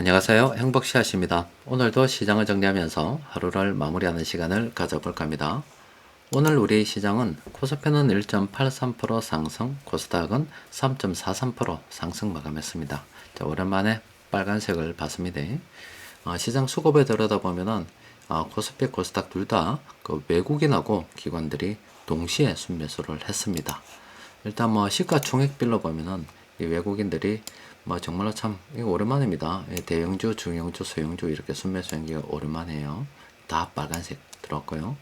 안녕하세요. 행복시아십니다. 오늘도 시장을 정리하면서 하루를 마무리하는 시간을 가져볼까 합니다. 오늘 우리 시장은 코스피는 1.83% 상승, 코스닥은 3.43% 상승 마감했습니다. 자, 오랜만에 빨간색을 봤습니다. 어, 시장 수급에 들여다보면은 어, 코스피, 코스닥 둘 다 그 외국인하고 기관들이 동시에 순매수를 했습니다. 일단 뭐 시가총액별로 보면은 이 외국인들이 뭐 정말로 참 이거 오랜만입니다. 이 대형주, 중형주, 소형주 이렇게 순매수한 게 오랜만이에요. 다 빨간색 들어왔고요.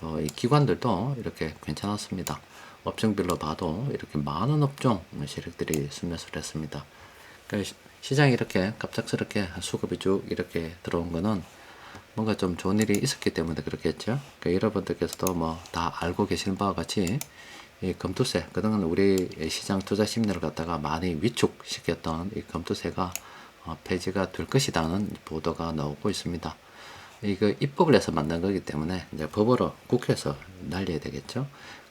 또 이 기관들도 이렇게 괜찮았습니다. 업종별로 봐도 이렇게 많은 업종 세력들이 순매수를 했습니다. 시- 시장이 이렇게 갑작스럽게 수급이 쭉 이렇게 들어온 거는 뭔가 좀 좋은 일이 있었기 때문에 그렇겠죠. 그러니까 여러분들께서도 뭐 다 알고 계시는 바와 같이 이 검투세 그동안 우리 시장 투자 심리를 갖다가 많이 위축시켰던 이 검투세가 어, 폐지가 될 것이라는 보도가 나오고 있습니다. 이거 입법을 해서 만든 거기 때문에 이제 법으로 국회에서 날려야 되겠죠.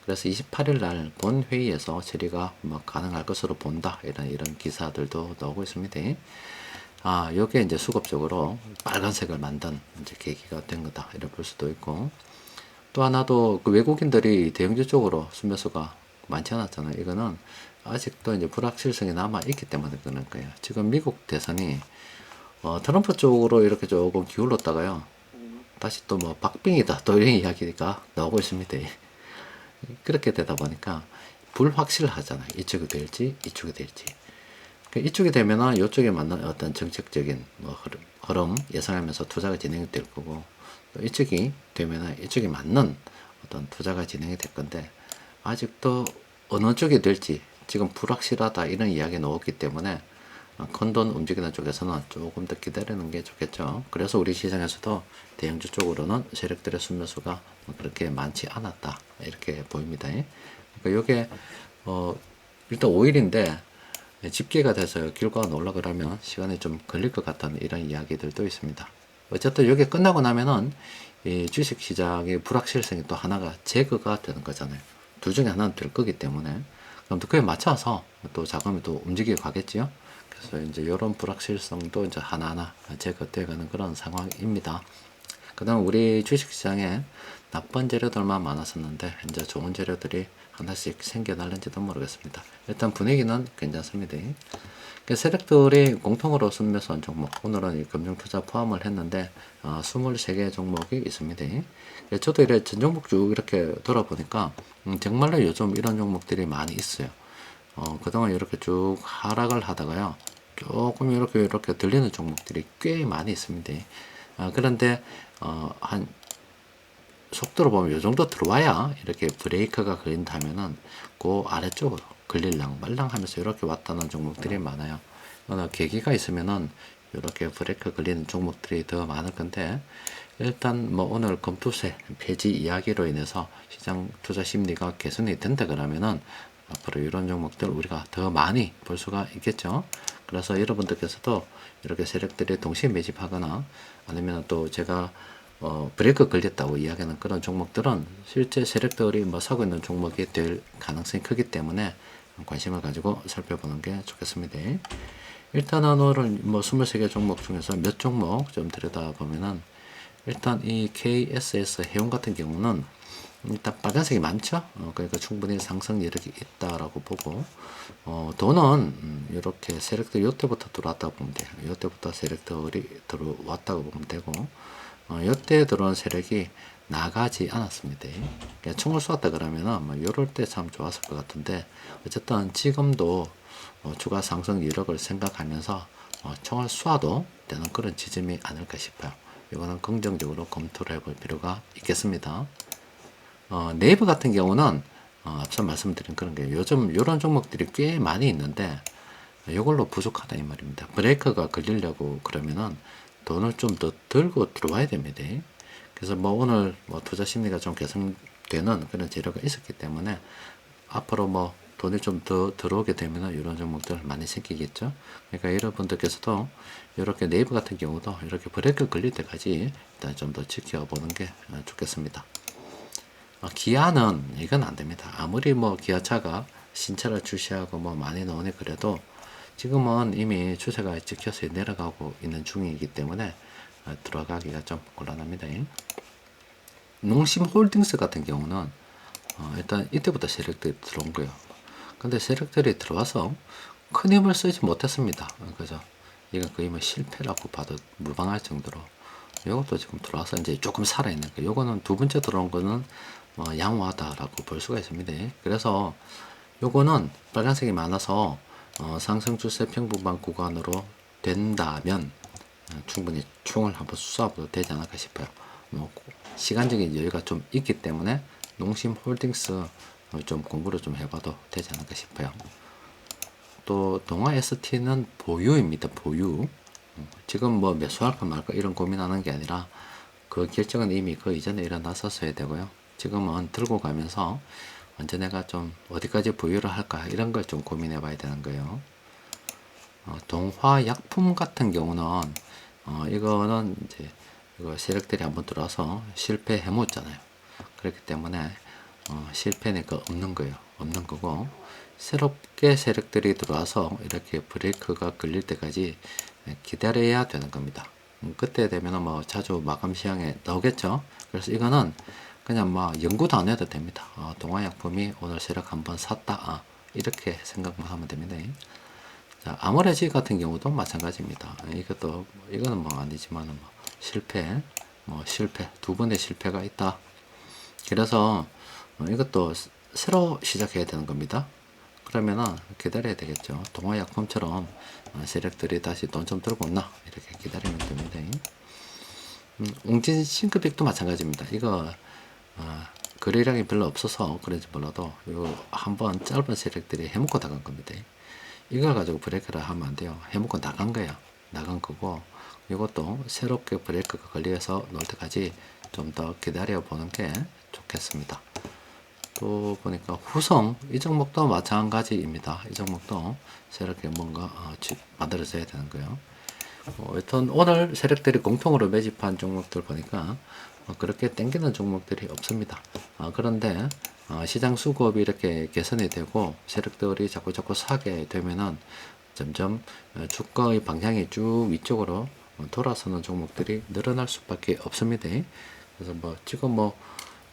그래서 28일 날 본 회의에서 처리가 뭐 가능할 것으로 본다 이런 이런 기사들도 나오고 있습니다. 아, 요게 이제 수급적으로 빨간색을 만든 이제 계기가 된 거다. 이렇게 볼 수도 있고. 또 하나도 그 외국인들이 대형주 쪽으로 순매수가 많지 않았잖아요. 이거는 아직도 이제 불확실성이 남아 있기 때문에 그런 거예요. 지금 미국 대선이 어, 트럼프 쪽으로 이렇게 조금 기울었다가요. 다시 또 뭐 박빙이다. 또 이런 이야기가 나오고 있습니다. 그렇게 되다 보니까 불확실하잖아요. 이쪽이 될지 이쪽이 될지. 그 이쪽이 되면은 이쪽에 맞는 어떤 정책적인 뭐 흐름, 흐름 예상하면서 투자가 진행이 될 거고 또 이쪽이 되면은 이쪽에 맞는 어떤 투자가 진행이 될 건데 아직도 어느 쪽이 될지 지금 불확실하다 이런 이야기 나왔기 때문에 큰돈 움직이는 쪽에서는 조금 더 기다리는 게 좋겠죠. 그래서 우리 시장에서도 대형주 쪽으로는 세력들의 순매수가 그렇게 많지 않았다 이렇게 보입니다. 그러니까 이게 어 일단 5일인데 집계가 돼서 결과가 올라 그러면 시간이 좀 걸릴 것 같다는 이런 이야기들도 있습니다. 어쨌든 이게 끝나고 나면은 이 주식 시장의 불확실성이 또 하나가 제거가 되는 거잖아요. 둘 중에 하나는 될 거기 때문에 그럼 또 그에 맞춰서 또 자금이 또 움직여 가겠지요. 그래서 이제 이런 불확실성도 이제 하나하나 제거되어 가는 그런 상황입니다. 그다음 우리 주식 시장에 나쁜 재료들만 많았었는데 이제 좋은 재료들이 하나씩 생겨날는지도 모르겠습니다. 일단 분위기는 괜찮습니다. 그 세력들이 공통으로 순매수한 종목 오늘은 이 금융투자 포함을 했는데 어, 23개 종목이 있습니다. 예, 저도 이래 전 종목 쭉 이렇게 돌아보니까 음, 정말로 요즘 이런 종목들이 많이 있어요. 어, 그동안 이렇게 쭉 하락을 하다가요. 조금 이렇게 이렇게 들리는 종목들이 꽤 많이 있습니다. 아, 그런데 어, 한 속도로 보면 이 정도 들어와야 이렇게 브레이크가 걸린다면은 그 아래쪽으로 걸릴랑 말랑 하면서 이렇게 왔다는 종목들이 많아요. 어느 계기가 있으면은 이렇게 브레이크 걸리는 종목들이 더 많을 건데 일단 뭐 오늘 검투세 폐지 이야기로 인해서 시장 투자 심리가 개선이 된다 그러면은 앞으로 이런 종목들 우리가 더 많이 볼 수가 있겠죠. 그래서 여러분들께서도 이렇게 세력들이 동시에 매집하거나 아니면 또 제가 어, 브레이크 걸렸다고 이야기하는 그런 종목들은 실제 세력들이 뭐 사고 있는 종목이 될 가능성이 크기 때문에 관심을 가지고 살펴보는 게 좋겠습니다. 일단은 오늘 뭐 23개 종목 중에서 몇 종목 좀 들여다보면은 일단 이 KSS 해운 같은 경우는 일단 빨간색이 많죠. 어, 그러니까 충분히 상승 여력이 있다라고 보고 어, 돈은 음, 이렇게 세력들이 이때부터 들어왔다 고 보면 돼요. 이때부터 세력들이 들어왔다고 보면 되고 어, 이때 들어온 세력이 나가지 않았습니다. 그러니까 총을 쏘았다 그러면은 뭐 이럴 때 참 좋았을 것 같은데 어쨌든 지금도 어, 추가 상승 여력을 생각하면서 어, 총을 쏴도 되는 그런 지점이 아닐까 싶어요. 이거는 긍정적으로 검토를 해볼 필요가 있겠습니다. 어, 네이버 같은 경우는 어, 앞서 말씀드린 그런 게 요즘 이런 종목들이 꽤 많이 있는데 이걸로 부족하다 이 말입니다. 브레이크가 걸리려고 그러면은 돈을 좀 더 들고 들어와야 됩니다. 그래서 뭐 오늘 뭐 투자 심리가 좀 개선되는 그런 재료가 있었기 때문에 앞으로 뭐 돈이 좀 더 들어오게 되면 이런 종목들 많이 생기겠죠. 그러니까 여러분들께서도 이렇게 네이버 같은 경우도 이렇게 브레이크 걸릴 때까지 일단 좀 더 지켜보는 게 어, 좋겠습니다. 어, 기아는 이건 안 됩니다. 아무리 뭐 기아차가 신차를 출시하고 뭐 많이 나오네 그래도 지금은 이미 추세가 찍혀서 내려가고 있는 중이기 때문에 어, 들어가기가 좀 곤란합니다. 농심 홀딩스 같은 경우는 어, 일단 이때부터 세력들이 들어온 거예요. 근데 세력들이 들어와서 큰 힘을 쓰지 못했습니다. 어, 그죠? 이건 거의 뭐 실패라고 봐도 무방할 정도로 이것도 지금 들어와서 이제 조금 살아있는 거예요. 요거는 두 번째 들어온 거는 뭐 양호하다라고 볼 수가 있습니다. 그래서 요거는 빨간색이 많아서 어, 상승 추세 평분방 구간으로 된다면 어, 충분히 총을 한번 쏴봐도 되지 않을까 싶어요. 뭐 시간적인 여유가 좀 있기 때문에 농심 홀딩스 어, 좀 공부를 좀 해봐도 되지 않을까 싶어요. 또 동아 ST는 보유입니다. 보유. 어, 지금 뭐 매수할까 말까 이런 고민하는 게 아니라 그 결정은 이미 그 이전에 일어났었어야 되고요. 지금은 들고 가면서 언제 내가 좀 어디까지 보유를 할까 이런 걸 좀 고민해 봐야 되는 거예요. 어, 동화약품 같은 경우는 어, 이거는 이제 이거 세력들이 한번 들어와서 실패해 못잖아요. 그렇기 때문에 어, 실패니까 없는 거예요. 없는 거고 새롭게 세력들이 들어와서 이렇게 브레이크가 걸릴 때까지 기다려야 되는 겁니다. 음, 그때 되면 뭐 자주 마감 시향에 나오겠죠. 그래서 이거는 그냥 뭐 연구도 안 해도 됩니다. 어, 동화약품이 오늘 세력 한번 샀다. 아, 이렇게 생각만 하면 됩니다. 자, 아모레지 같은 경우도 마찬가지입니다. 이것도 이거는 뭐 아니지만 뭐 실패, 뭐 실패 두 번의 실패가 있다. 그래서 어, 이것도 새로 시작해야 되는 겁니다. 그러면은 기다려야 되겠죠. 동화약품처럼 어, 세력들이 다시 돈 좀 들고 온나 이렇게 기다리면 됩니다. 음, 웅진 싱크빅도 마찬가지입니다. 이거 어, 거래량이 별로 없어서 그런지 몰라도 이거 한번 짧은 세력들이 해먹고 나간 겁니다. 이걸 가지고 브레이크를 하면 안 돼요. 해먹고 나간 거야. 나간 거고 이것도 새롭게 브레이크가 걸려서 놀 때까지 좀 더 기다려 보는 게 좋겠습니다. 또 보니까 후성 이 종목도 마찬가지입니다. 이 종목도 새롭게 뭔가 어, 만들어져야 되는 거예요. 어, 여튼 오늘 세력들이 공통으로 매집한 종목들 보니까 어, 그렇게 땡기는 종목들이 없습니다. 어, 그런데 어, 시장 수급이 이렇게 개선이 되고 세력들이 자꾸 자꾸 사게 되면은 점점 어, 주가의 방향이 쭉 위쪽으로 어, 돌아서는 종목들이 늘어날 수밖에 없습니다. 그래서 뭐 지금 뭐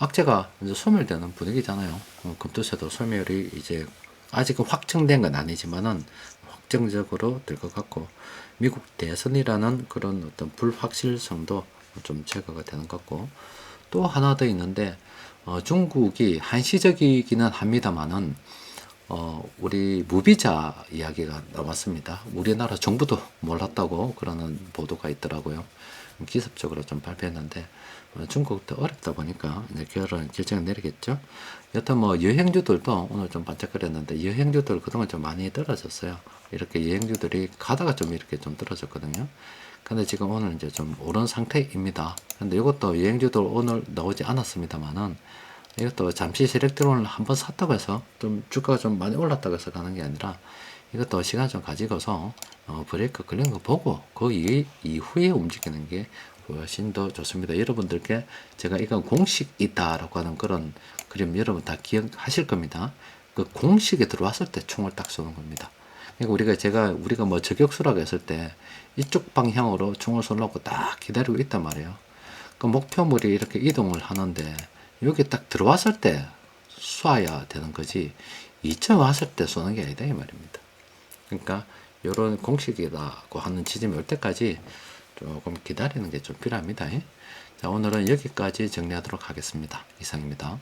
악재가 이제 소멸되는 분위기잖아요. 어, 금투세도 소멸이 이제 아직은 확정된 건 아니지만은 확정적으로 될 것 같고 미국 대선이라는 그런 어떤 불확실성도 좀 제거가 되는 것 같고 또 하나 더 있는데 어, 중국이 한시적이기는 합니다만은 어, 우리 무비자 이야기가 나왔습니다. 우리나라 정부도 몰랐다고 그러는 보도가 있더라고요. 기습적으로 좀 발표했는데 어, 중국도 어렵다 보니까 이제 결론 결정을 내리겠죠. 여튼 뭐 여행주들도 오늘 좀 반짝거렸는데 여행주들 그동안 좀 많이 떨어졌어요. 이렇게 여행주들이 가다가 좀 이렇게 좀 떨어졌거든요. 근데 지금 오늘 이제 좀 오른 상태입니다. 근데 이것도 여행주들 오늘 나오지 않았습니다만은 이것도 잠시 오늘 한번 샀다고 해서 좀 주가가 좀 많이 올랐다고 해서 가는 게 아니라 이것도 시간 좀 가지고서 어, 브레이크 걸린 거 보고 그 이, 이후에 움직이는 게 훨씬 더 좋습니다. 여러분들께 제가 이건 공식이다라고 하는 그런 그림 여러분 다 기억하실 겁니다. 그 공식에 들어왔을 때 총을 딱 쏘는 겁니다. 그러니까 우리가 제가 우리가 뭐 저격수라고 했을 때 이쪽 방향으로 총을 쏘려고 딱 기다리고 있단 말이에요. 그 목표물이 이렇게 이동을 하는데 여기 딱 들어왔을 때 쏴야 되는 거지 이쯤 왔을 때 쏘는 게 아니다 이 말입니다. 그러니까 이런 공식이라고 하는 지점이 올 때까지 조금 기다리는 게 좀 필요합니다. 자 오늘은 여기까지 정리하도록 하겠습니다. 이상입니다.